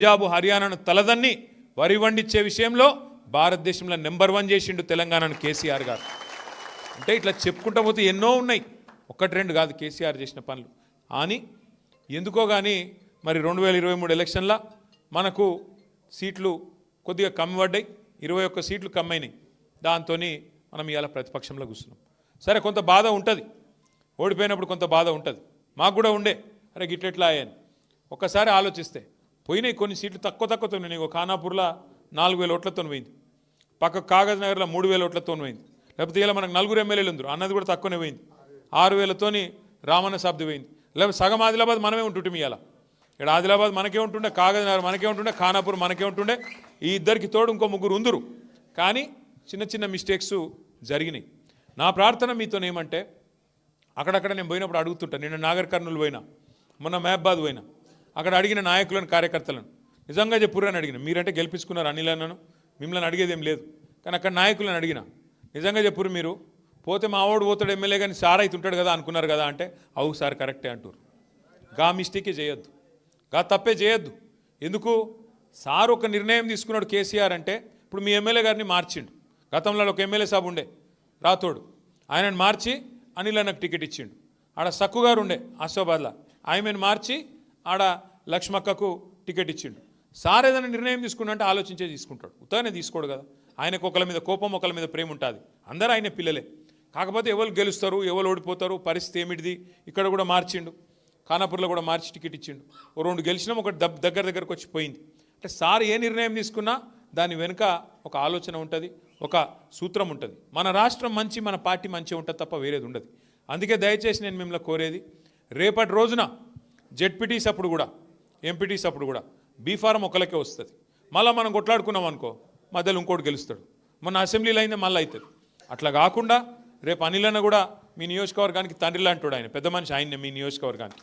పంజాబ్ హర్యానాను తలదన్ని వరి వండిచ్చే విషయంలో భారతదేశంలో నెంబర్ వన్ చేసిండు తెలంగాణను కేసీఆర్ గారు. అంటే ఇట్లా చెప్పుకుంటా పోతే ఎన్నో ఉన్నాయి. ఒకటి రెండు కాదు కేసీఆర్ చేసిన పనులు. అని ఎందుకో కానీ మరి రెండు వేల ఇరవై మూడు ఎలక్షన్ల మనకు సీట్లు కొద్దిగా కమ్మి పడ్డాయి ఇరవై ఒక్క సీట్లు కమ్మైనాయి దాంతో మనం ఇవాళ ప్రతిపక్షంలో కూర్చున్నాం. సరే కొంత బాధ ఉంటుంది. ఓడిపోయినప్పుడు కొంత బాధ ఉంటుంది. మాకు కూడా ఉండే. అరే గిట్లెట్లా అయ్యాను ఒక్కసారి ఆలోచిస్తే పోయినాయి కొన్ని సీట్లు తక్కువ తక్కువతో నీకు ఖానాపూర్లో నాలుగు వేల ఓట్లతో పోయింది. పక్క కాగజ్ నగర్లో మూడు వేల ఓట్లతో పోయింది. లేకపోతే ఇలా మనకు నలుగురు ఎమ్మెల్యేలు ఉందరు. అన్నది కూడా తక్కువనే పోయింది. ఆరు వేలతోని రామన్న శబ్ది పోయింది. లేకపోతే సగం ఆదిలాబాద్ మనమే ఉంటుంటే ఇవాళ ఇక్కడ ఆదిలాబాద్ మనకే ఉంటుండే కాగజ్ నగర్ మనకే ఉంటుండే ఖానాపూర్ మనకే ఉంటుండే. ఈ ఇద్దరికి తోడు ఇంకో ముగ్గురు ఉందరు. కానీ చిన్న చిన్న మిస్టేక్స్ జరిగినాయి. నా ప్రార్థన మీతో ఏమంటే అక్కడక్కడ నేను పోయినప్పుడు అడుగుతుంటా. నేను నాగర్ కర్నూలు పోయినా మొన్న మహబాద్ పోయినా. అక్కడ అడిగిన నాయకులను కార్యకర్తలను. నిజంగా చెప్పురు అని అడిగిన. మీరంటే గెలిపించుకున్నారు అనిలన్నను మిమ్మల్ని అడిగేది ఏం లేదు. కానీ అక్కడ నాయకులను అడిగిన. నిజంగా చెప్పురు మీరు. పోతే మావాడు పోతాడు ఎమ్మెల్యే కానీ సార్ అవుతుంటాడు కదా అనుకున్నారు కదా అంటే అవు సార్ కరెక్టే అంటారు గా మిస్టేకే చేయొద్దు. గా తప్పే చేయొద్దు. ఎందుకు? సార్ ఒక నిర్ణయం తీసుకున్నాడు కేసీఆర్ అంటే ఇప్పుడు మీ ఎమ్మెల్యే గారిని మార్చిండు. గతంలో ఒక ఎమ్మెల్యే సాబ్ ఉండే రాతోడు ఆయనను మార్చి అనిల్ అన్నకు టికెట్ ఇచ్చిండు. ఆడ సక్కు గారు ఉండే ఆసిఫాబాద్లో ఆయనను మార్చి ఆడ లక్ష్మక్కకు టికెట్ ఇచ్చిండు. సార్ ఏదైనా నిర్ణయం తీసుకున్నంటే ఆలోచించే తీసుకుంటాడు. ఉత్తగానే తీసుకోడు కదా. ఆయనకు ఒకళ్ళ మీద కోపం ఒకళ్ళ మీద ప్రేమ ఉంటుంది. అందరూ ఆయన పిల్లలే. కాకపోతే ఎవరు గెలుస్తారు ఎవరు ఓడిపోతారు పరిస్థితి ఏమిటిది? ఇక్కడ కూడా మార్చిండు. ఖానాపూర్లో కూడా మార్చి టికెట్ ఇచ్చిండు. ఓ రెండు గెలిచినాం ఒకటి దగ్- దగ్గర దగ్గరకు వచ్చి పోయింది. అంటే సార్ ఏ నిర్ణయం తీసుకున్నా దాని వెనుక ఒక ఆలోచన ఉంటుంది ఒక సూత్రం ఉంటుంది. మన రాష్ట్రం మంచి మన పార్టీ మంచి ఉంటుంది తప్ప వేరేది ఉండదు. అందుకే దయచేసి నేను మిమ్మల్ని కోరేది రేపటి రోజున జెడ్పీటీస్ అప్పుడు కూడా ఎంపీటీస్ అప్పుడు కూడా బీఫారం ఒకరికే వస్తుంది. మళ్ళీ మనం కొట్లాడుకున్నాం అనుకో మధ్యలో ఇంకోటి గెలుస్తాడు. మొన్న అసెంబ్లీలో అయిందే మళ్ళీ అవుతుంది. అట్లా కాకుండా రేపు అనిలన్న కూడా మీ నియోజకవర్గానికి తండ్రి లాంటి ఆయన పెద్ద మనిషి ఆయన్నే మీ నియోజకవర్గానికి.